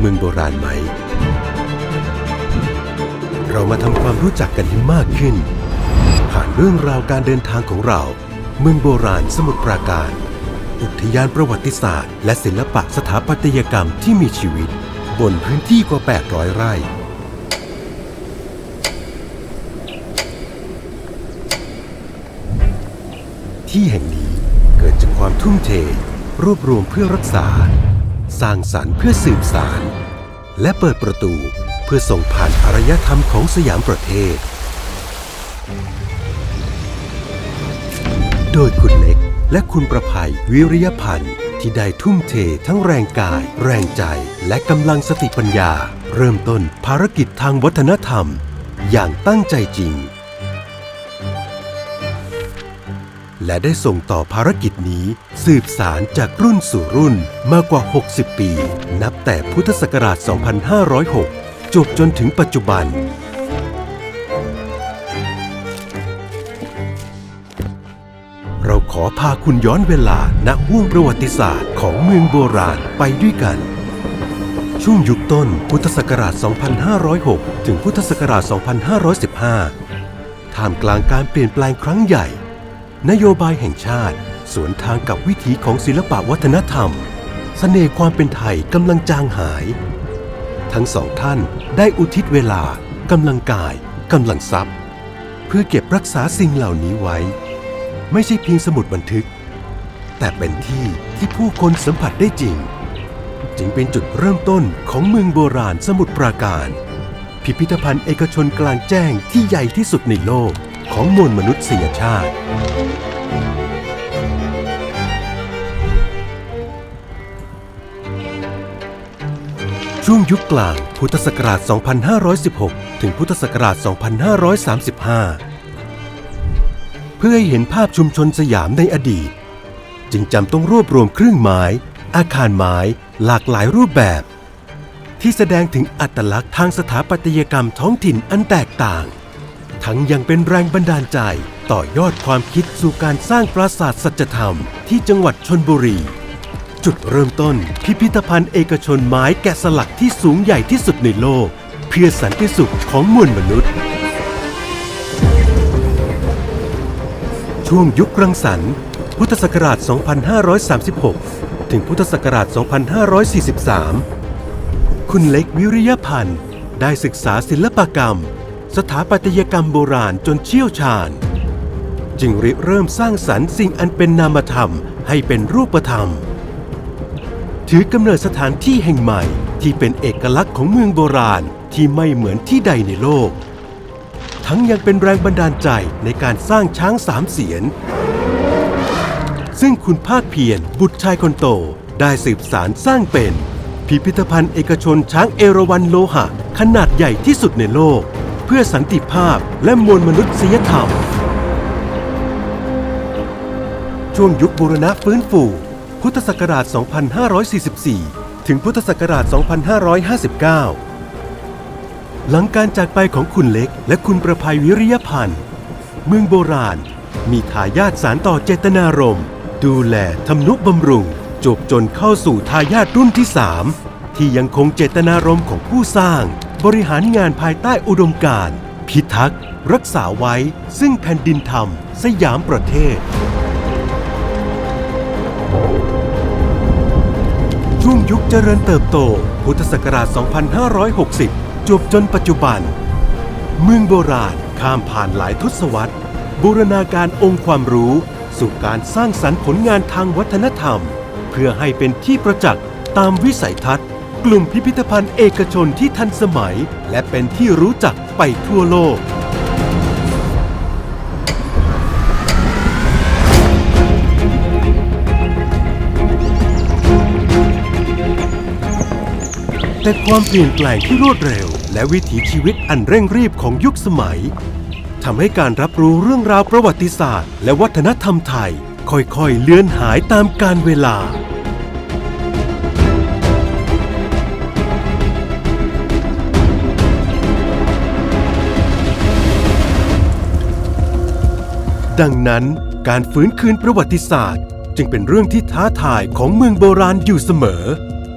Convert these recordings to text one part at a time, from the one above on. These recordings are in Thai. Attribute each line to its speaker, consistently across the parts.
Speaker 1: เมืองโบราณไหม เรามาทำความรู้จักกันให้มากขึ้น ผ่านเรื่องราวการเดินทางของเรา เมืองโบราณสมุทรปราการ อุทยานประวัติศาสตร์ และศิลปะสถาปัตยกรรมที่มีชีวิต บนพื้นที่กว่า 800 ไร่ที่แห่งนี้เกิดจากความทุ่มเท รวบรวมเพื่อรักษา สร้างสรรค์เพื่อสืบสาร และเปิดประตูเพื่อส่งผ่านอารยธรรมของสยามประเทศ โดยคุณเล็กและคุณประภัยวิริยพันธ์ที่ได้ทุ่มเททั้งแรงกาย แรงใจและกำลังสติปัญญา เริ่มต้นภารกิจทางวัฒนธรรม อย่างตั้งใจจริง และได้ส่งต่อภารกิจนี้ สืบสารจากรุ่นสู่รุ่นมากกว่า 60 ปี นับแต่พุทธศักราช 2506 จบจนถึงปัจจุบัน เราขอพาคุณย้อนเวลาณห่วงประวัติศาสตร์ของเมืองโบราณไปด้วยกันช่วงยุคต้นพุทธศักราช 2506 ถึงพุทธศักราช 2515 ท่ามกลางการเปลี่ยนแปลงครั้งใหญ่ นโยบายแห่งชาติ สวนทางกับวิถีของศิลปะวัฒนธรรมเสน่ห์ความเป็นไทยกำลังจางหาย ทั้งสองท่านได้อุทิศเวลากำลังกายกำลังทรัพย์ เพื่อเก็บรักษาสิ่งเหล่านี้ไว้ ไม่ใช่เพียงสมุดบันทึก แต่เป็นที่ที่ผู้คนสัมผัสได้จริง จึงเป็นจุดเริ่มต้นของเมืองโบราณสมุทรปราการ พิพิธภัณฑ์เอกชนกลางแจ้งที่ใหญ่ที่สุดในโลก ของมวลมนุษยชาติ ช่วงยุคกลางพุทธศักราช 2516 ถึงพุทธศักราช 2535 เพื่อให้เห็นภาพชุมชนสยามในอดีต จึงจำต้องรวบรวมเครื่องไม้อาคารไม้หลากหลายรูปแบบ ที่แสดงถึงอัตลักษณ์ทางสถาปัตยกรรมท้องถิ่นอันแตกต่าง ทั้งยังเป็นแรงบันดาลใจ ต่อยอดความคิดสู่การสร้างปราสาทสัจธรรมที่จังหวัดชนบุรี จุดเริ่มต้น พิพิธภัณฑ์เอกชนไม้แกะสลักที่สูงใหญ่ที่สุดในโลก เพื่อสันติสุขของมวลมนุษย์ ช่วงยุครังสรรค์ พุทธศักราช 2536 ถึงพุทธศักราช 2543 คุณเล็กวิริยพันธ์ได้ศึกษาศิลปกรรม สถาปัตยกรรมโบราณจนเชี่ยวชาญ จึงริเริ่มสร้างสรรค์สิ่งอันเป็นนามธรรมให้เป็นรูปธรรม ถือกำเนิดสถานที่แห่งใหม่ที่เป็นเอกลักษณ์ของเมืองโบราณที่ไม่เหมือนที่ใดในโลก ทั้งยังเป็นแรงบันดาลใจในการสร้างช้างสามเสียน ซึ่งคุณภาคเพียรบุตรชายคนโตได้สืบสารสร้างเป็น พิพิธภัณฑ์เอกชนช้างเอราวัณโลหะ ขนาดใหญ่ที่สุดในโลก พื่อสันติภาพและมวลมนุษยธรรม ช่วงยุคบูรณะฟื้นฟู พุทธศักราช 2544 ถึงพุทธศักราช 2559 หลังการจากไปของคุณเล็กและคุณประภัยวิริยพันธ์ เมืองโบราณ มีทายาทสารต่อเจตนารมณ์ ดูแลทำนุบำรุง จบจนเข้าสู่ทายาทรุ่นที่ 3 ที่ยังคงเจตนารมณ์ของผู้สร้าง บริหารงานภายใต้อุดมการณ์พิทักษ์ รักษาไว้ ซึ่งแผ่นดินธรรม สยามประเทศ ช่วงยุคเจริญเติบโต พุทธศักราช 2560 จบจนปัจจุบัน เมืองโบราณข้ามผ่านหลายทศวรรษ บูรณาการองค์ความรู้ สู่การสร้างสรรค์ผลงานทางวัฒนธรรม เพื่อให้เป็นที่ประจักษ์ตามวิสัยทัศน์ กลุ่มพิพิธภัณฑ์เอกชนที่ทันสมัย และเป็นที่รู้จักไปทั่วโลก แต่ความเปลี่ยนแปลงที่รวดเร็ว และวิถีชีวิตอันเร่งรีบของยุคสมัยทำให้การรับรู้เรื่องราวประวัติศาสตร์ และวัฒนธรรมไทย ค่อยๆ เลือนหายตามกาลเวลา ดังนั้นการฟื้นคืนประวัติศาสตร์ จึงเป็นเรื่องที่ท้าทายของเมืองโบราณอยู่เสมอ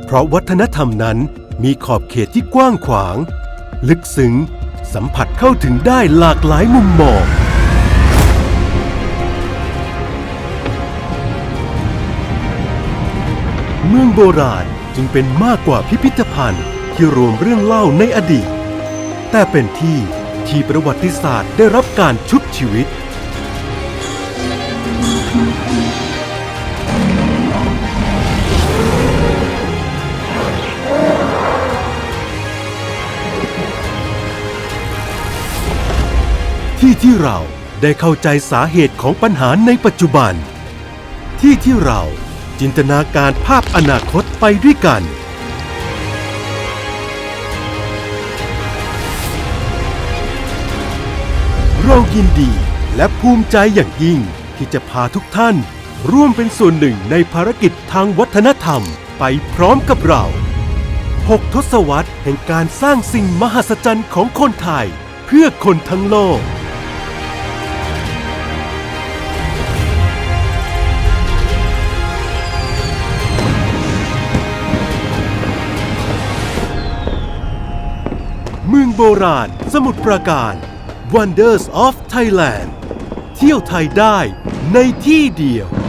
Speaker 1: เพราะวัฒนธรรมนั้นมีขอบเขตที่กว้างขวาง ลึกซึ้ง สัมผัสเข้าถึงได้หลากหลายมุมมองเมืองโบราณจึงเป็นมากกว่าพิพิธภัณฑ์ที่รวมเรื่องเล่าในอดีต แต่เป็นที่ที่ประวัติศาสตร์ได้รับการชุบชีวิต ที่ที่เราได้เข้าใจสาเหตุของปัญหาในปัจจุบัน ที่ที่เราจินตนาการภาพอนาคตไปด้วยกัน เรายินดีและภูมิใจอย่างยิ่ง ที่จะพาทุกท่าน ร่วมเป็นส่วนหนึ่งในภารกิจทางวัฒนธรรมไปพร้อมกับเรา 6 ทศวรรษแห่งการสร้างสิ่งมหัศจรรย์ของคนไทย เพื่อคนทั้งโลก เมืองโบราณ สมุทรปราการ Wonders of Thailand เที่ยวไทยได้ในที่เดียว